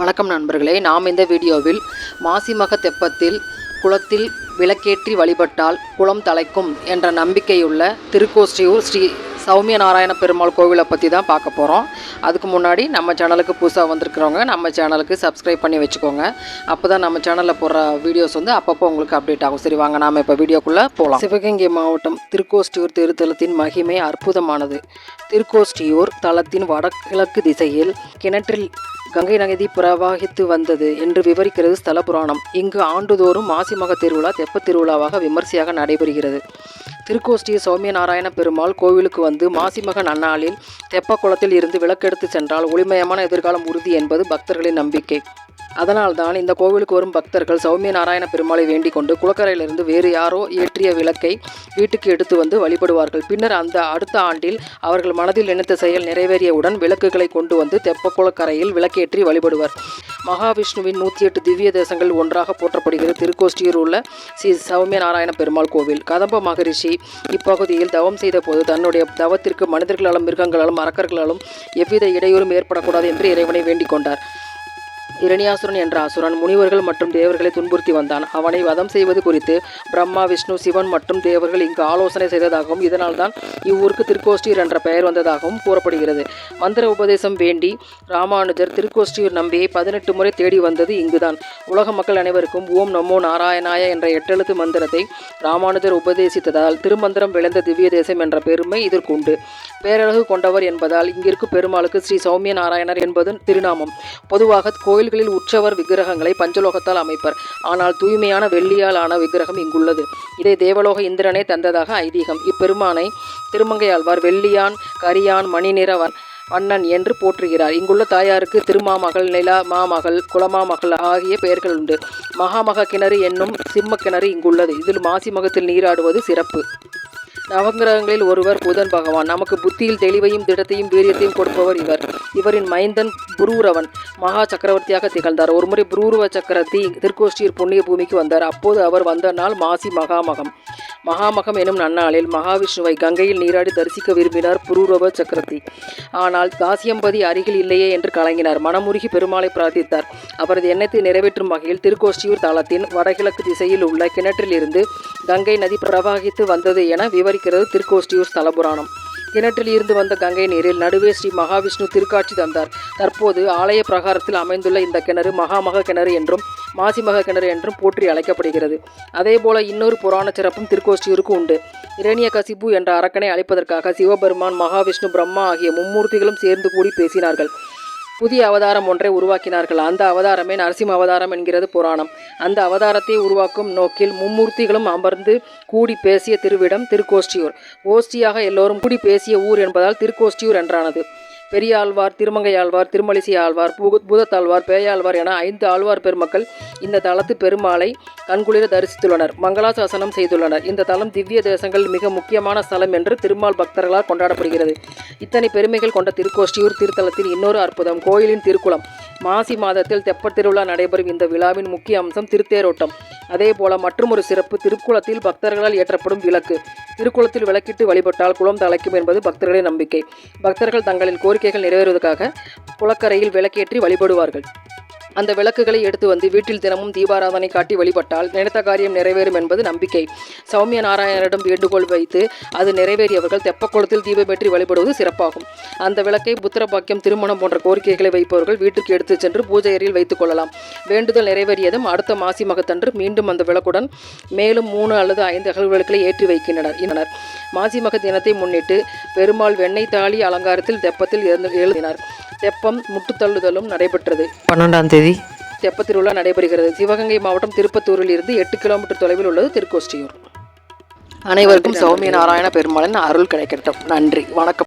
வணக்கம் நண்பர்களே நாம் இந்த வீடியோவில் மாசிமக தெப்பத்தில் குளத்தில் விளக்கேற்றி வழிபட்டால் குளம் தலைக்கும் என்ற நம்பிக்கையுள்ள திருக்கோஷ்டியூர் ஸ்ரீ சௌமிய நாராயண பெருமாள் கோவிலை பற்றி தான் பார்க்க போகிறோம் அதுக்கு முன்னாடி நம்ம சேனலுக்கு புதுசாக வந்திருக்கிறவங்க நம்ம சேனலுக்கு சப்ஸ்கிரைப் பண்ணி வச்சுக்கோங்க. அப்போ தான் நம்ம சேனலில் போடுற வீடியோஸ் வந்து அப்பப்போ உங்களுக்கு அப்டேட் ஆகும். சரி வாங்க நாம் இப்போ வீடியோக்குள்ளே போகலாம் சிவகங்கை மாவட்டம் திருக்கோஷ்டியூர் திருத்தலத்தின் மகிமை அற்புதமானது. திருக்கோஷ்டியூர் தலத்தின் வடகிழக்கு திசையில் கிணற்றில் கங்கை நகதி பிரவாகித்து வந்தது என்று விவரிக்கிறது ஸ்தல புராணம். இங்கு ஆண்டுதோறும் மாசிமக திருவிழா தெப்பத் திருவிழாவாக விமர்சையாக நடைபெறுகிறது. திருக்கோஷ்டி சௌமியநாராயண பெருமாள் கோவிலுக்கு வந்து மாசிமக நன்னாளில் தெப்ப குளத்தில் இருந்து விளக்கெடுத்து சென்றால் ஒளிமயமான எதிர்காலம் உறுதி என்பது பக்தர்களின் நம்பிக்கை. அதனால்தான் இந்த கோவிலுக்கு வரும் பக்தர்கள் சௌமிய நாராயண பெருமாளை வேண்டிக் கொண்டு குளக்கரையிலிருந்து வேறு யாரோ ஏற்றிய விளக்கை வீட்டுக்கு எடுத்து வந்து வழிபடுவார்கள். பின்னர் அந்த அடுத்த ஆண்டில் அவர்கள் மனதில் நினைத்த செயல் நிறைவேறியவுடன் விளக்குகளை கொண்டு வந்து தெப்ப குளக்கரையில் விளக்கேற்றி வழிபடுவர். மகாவிஷ்ணுவின் நூற்றி எட்டு திவ்ய தேசங்கள் ஒன்றாக போற்றப்படுகிறது. திருக்கோஷ்டியூர் உள்ள ஸ்ரீ சௌமிய நாராயண பெருமாள் கோவில். கதம்ப மகரிஷி இப்பகுதியில் தவம் செய்த போது தன்னுடைய தவத்திற்கு மனிதர்களாலும் மிருகங்களாலும் அரக்கர்களாலும் எவ்வித இடையூறும் ஏற்படக்கூடாது என்று இறைவனை வேண்டிக் கொண்டார். இரணியாசுரன் என்ற அசுரன் முனிவர்கள் மற்றும் தேவர்களை துன்புறுத்தி வந்தான். அவனை வதம் செய்வது குறித்து பிரம்மா விஷ்ணு சிவன் மற்றும் தேவர்கள் இங்கு ஆலோசனை செய்ததாகவும் இதனால்தான் இவ்வூருக்கு திருக்கோஷ்டியூர் என்ற பெயர் வந்ததாகவும் கூறப்படுகிறது. மந்திர உபதேசம் வேண்டி ராமானுஜர் திருக்கோஷ்டியூர் நம்பியை பதினெட்டு முறை தேடி வந்தது இங்குதான். உலக மக்கள் அனைவருக்கும் ஓம் நமோ நாராயணாய என்ற எட்டெழுத்து மந்திரத்தை ராமானுஜர் உபதேசித்ததால் திருமந்திரம் விளைந்த திவ்ய தேசம் என்ற பெருமை இதற்குண்டு. பேரழகு கொண்டவர் என்பதால் இங்கிருக்கும் பெருமாளுக்கு ஸ்ரீ சௌமிய நாராயணர் என்பது திருநாமம். பொதுவாக கோயில்களில் உற்சவர் விக்கிரகங்களை பஞ்சலோகத்தால் அமைப்பர். ஆனால் தூய்மையான வெள்ளியால் ஆன விக்கிரகம் இங்குள்ளது. இதை தேவலோக இந்திரனே தந்ததாக ஐதீகம். இப்பெருமானை திருமங்கையாழ்வார் வெள்ளியான் கரியான் மணிநிறவன் அண்ணன் என்று போற்றுகிறார். இங்குள்ள தாயாருக்கு திருமாமகள் நிலா மாமகள் குலமாமகள் ஆகிய பெயர்கள் உண்டு. மகாமக கிணறு என்னும் சிம்ம கிணறு இங்குள்ளது. இதில் மாசி மகத்தில் நீராடுவது சிறப்பு. நவகிரகங்களில் ஒருவர் புதன் பகவான். நமக்கு புத்தியில் தெளிவையும் திடத்தையும் வீரியத்தையும் கொடுப்பவர் இவர். இவரின் மைந்தன் புரூரவன். மகா சக்கரவர்த்தியாக திகழ்ந்தார். ஒருமுறை புரூரவ சக்கரவர்த்தி திருக்கோஷ்டியூர் புண்ணிய பூமிக்கு வந்தார். அப்போது அவர் வந்த நாள் மாசி மகாமகம். மகாமகம் எனும் நன்னாளில் மகாவிஷ்ணுவை கங்கையில் நீராடி தரிசிக்க விரும்பினார் புரூரவ சக்கரவர்த்தி ஆனால் காசியம்பதி அருகில் இல்லையே என்று கலங்கினார். மனமுருகி பெருமாளை பிரார்த்தித்தார். அவரது எண்ணத்தை நிறைவேற்றும் வகையில் திருக்கோஷ்டியூர் தலத்தின் வடகிழக்கு திசையில் உள்ள கிணற்றிலிருந்து கங்கை நதி பிரவாகித்து வந்தது என விவரிக்கிறது திருக்கோஷ்டியூர் ஸ்தல புராணம் கிணற்றில் இருந்து வந்த கங்கை நீரில் நடுவே ஸ்ரீ மகாவிஷ்ணு திருக்காட்சி தந்தார். தற்போது ஆலய பிரகாரத்தில் அமைந்துள்ள இந்த கிணறு மகாமக கிணறு என்றும் மாசிமக கிணறு என்றும் போற்றி அழைக்கப்படுகிறது. அதேபோல இன்னொரு புராண சிறப்பும் திருக்கோஷ்டியூருக்கு உண்டு. இரணிய கசிபு என்ற அரக்கனை அழைப்பதற்காக சிவபெருமான் மகாவிஷ்ணு பிரம்மா ஆகிய மும்மூர்த்திகளும் சேர்ந்து கூடி பேசினார்கள். புதிய அவதாரம் ஒன்றை உருவாக்கினார்கள். அந்த அவதாரமே நரசிம்ம அவதாரம் என்கிறது புராணம். அந்த அவதாரத்தை உருவாக்கும் நோக்கில் மும்மூர்த்திகளும் அமர்ந்து கூடி பேசிய திருவிடம் திருக்கோஷ்டியூர். கோஷ்டியாக எல்லோரும் கூடி பேசிய ஊர் என்பதால் திருக்கோஷ்டியூர் என்றானது. பெரியாழ்வார் திருமங்கையாழ்வார் திருமலிசை ஆழ்வார் பூ பூதத்தாழ்வார் பேயாழ்வார் என ஐந்து ஆழ்வார் பெருமக்கள் இந்த தலத்து பெருமாளை கண்குளிர தரிசித்துள்ளனர் மங்களாசாசனம் செய்துள்ளனர். இந்த தலம் திவ்ய தேசங்கள் மிக முக்கியமான ஸ்தலம் என்று திருமால் பக்தர்களால் கொண்டாடப்படுகிறது. இத்தனை பெருமைகள் கொண்ட திருக்கோஷ்டியூர் திருத்தலத்தின் இன்னொரு அற்புதம் கோயிலின் திருக்குளம். மாசி மாதத்தில் தெப்பத் திருவிழா நடைபெறும் இந்த விழாவின் முக்கிய அம்சம் திருத்தேரோட்டம். அதேபோல மற்றொரு சிறப்பு திருக்குளத்தில் பக்தர்களால் ஏற்றப்படும் விளக்கு. திருக்குளத்தில் விளக்கிட்டு வழிபட்டால் குளம் தலைக்கும் என்பது பக்தர்களின் நம்பிக்கை. பக்தர்கள் தங்களின் கோரிக்கைகள் நிறைவேறுவதற்காக குளக்கரையில் விளக்கேற்றி வழிபடுவார்கள். அந்த விளக்குகளை எடுத்து வந்து வீட்டில் தினமும் தீபாராதனை காட்டி வழிபட்டால் நினைத்த காரியம் நிறைவேறும் என்பது நம்பிக்கை. சௌமிய நாராயணரிடம் வேண்டுகோள் வைத்து அது நிறைவேறியவர்கள் தெப்பக்குளத்தில் தீபமேற்றி வழிபடுவது சிறப்பாகும். அந்த விளக்கை புத்திர பாக்கியம் திருமணம் போன்ற கோரிக்கைகளை வைப்பவர்கள் வீட்டுக்கு எடுத்துச் சென்று பூஜை அறையில் வைத்துக் கொள்ளலாம். வேண்டுதல் நிறைவேறியதும் அடுத்த மாசி மகத்தன்று மீண்டும் அந்த விளக்குடன் மேலும் மூணு அல்லது ஐந்து அகல்விளக்குகளை ஏற்றி வைக்கின்றனர். இனர் மாசி மக தினத்தை முன்னிட்டு பெருமாள் வெண்ணெய் தாலி அலங்காரத்தில் தெப்பத்தில் எழுந்து- எழுதினார். தெப்பம் முட்டுத்தள்ளுதலும் நடைபெற்றது. பன்னெண்டாம் தேதி. தெப்பத் திருவிழா நடைபெறுகிறது. சிவகங்கை மாவட்டம் திருப்பத்தூரில் இருந்து எட்டு கிலோமீட்டர் தொலைவில் உள்ளது திருக்கோஷ்டியூர். அனைவருக்கும் சௌமிய நாராயண பெருமாளின் அருள் கிடைக்கட்டும். நன்றி. வணக்கம்.